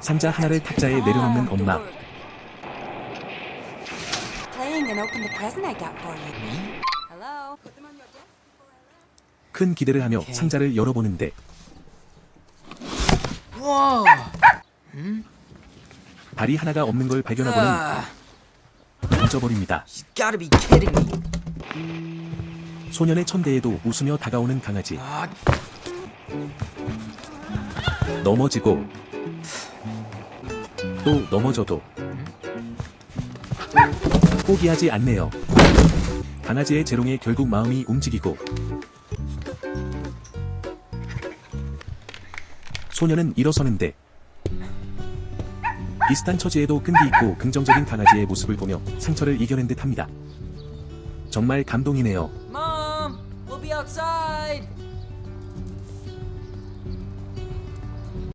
상자 하나를 탁자에 내려놓는 엄마. Playing and open the present I got for you. Hello. Put them on your desk. 큰 기대를 하며 상자를 열어보는데 Whoa! 발이 하나가 없는 걸 발견하고는 Ah, 잊어버립니다. you gotta be kidding me. 소년의 천대에도 웃으며 다가오는 강아지. Ah, 넘어지고 또 넘어져도 포기하지 않네요. 강아지의 재롱에 결국 마음이 움직이고 소년은 일어서는데 비슷한 처지에도 끈기 있고 긍정적인 강아지의 모습을 보며 상처를 이겨낸 듯합니다. 정말 감동이네요. Mom, we'll.